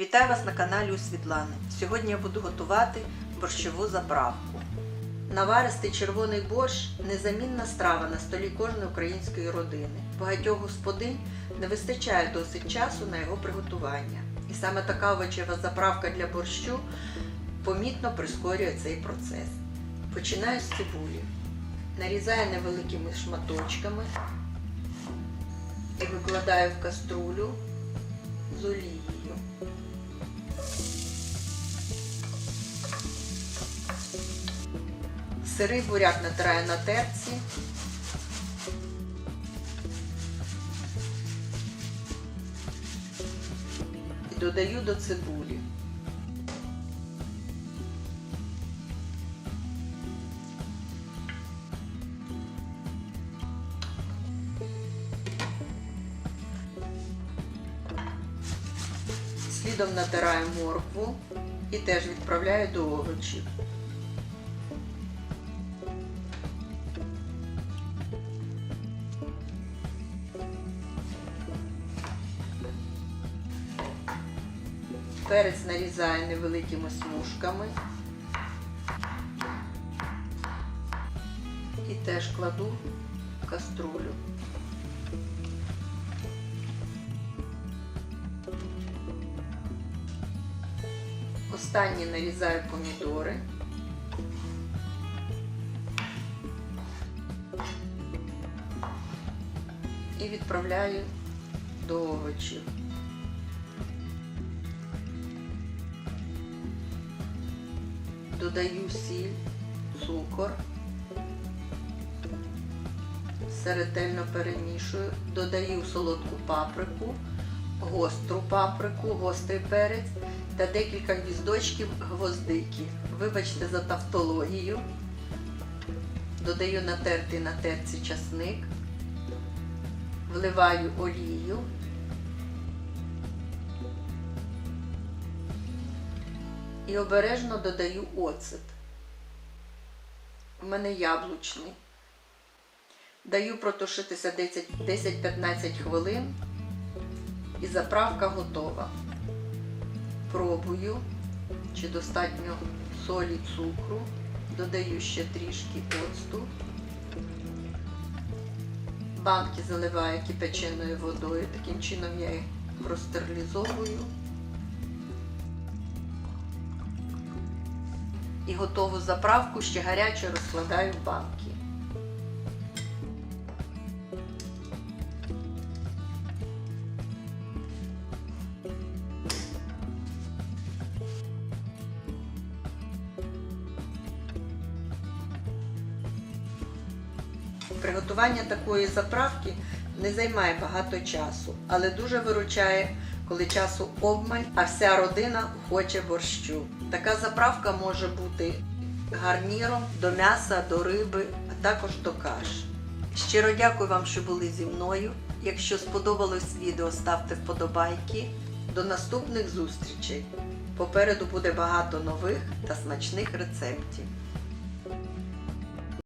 Вітаю вас на каналі у Світлани. Сьогодні я буду готувати борщову заправку. Наваристий червоний борщ незамінна страва на столі кожної української родини. Багатьох господинь не вистачає досить часу на його приготування. І саме така овочева заправка для борщу помітно прискорює цей процес. Починаю з цибулі. Нарізаю невеликими шматочками і викладаю в каструлю з олією. Сирий буряк натираю на терці. І додаю до цибулі. Слідом натираю моркву і теж відправляю до овочів. Перець нарізаю невеликими смужками і теж кладу в каструлю. Останні нарізаю помідори. І відправляю до овочів. Додаю сіль, цукор, все ретельно перемішую, додаю солодку паприку, гостру паприку, гострий перець та декілька гвіздочків гвоздики. Вибачте за тавтологію. Додаю натертий на терці часник, вливаю олію. І обережно додаю оцет. У мене яблучний. Даю протушитися 10-15 хвилин і заправка готова. Пробую, чи достатньо солі, цукру, додаю ще трішки оцту. Банки заливаю кипяченою водою, таким чином я їх простерилізовую. І готову заправку ще гаряче розкладаю в банки. Приготування такої заправки не займає багато часу, але дуже виручає, коли часу обмаль, а вся родина хоче борщу. Така заправка може бути гарніром до м'яса, до риби, а також до каш. Щиро дякую вам, що були зі мною. Якщо сподобалось відео, ставте вподобайки. До наступних зустрічей! Попереду буде багато нових та смачних рецептів.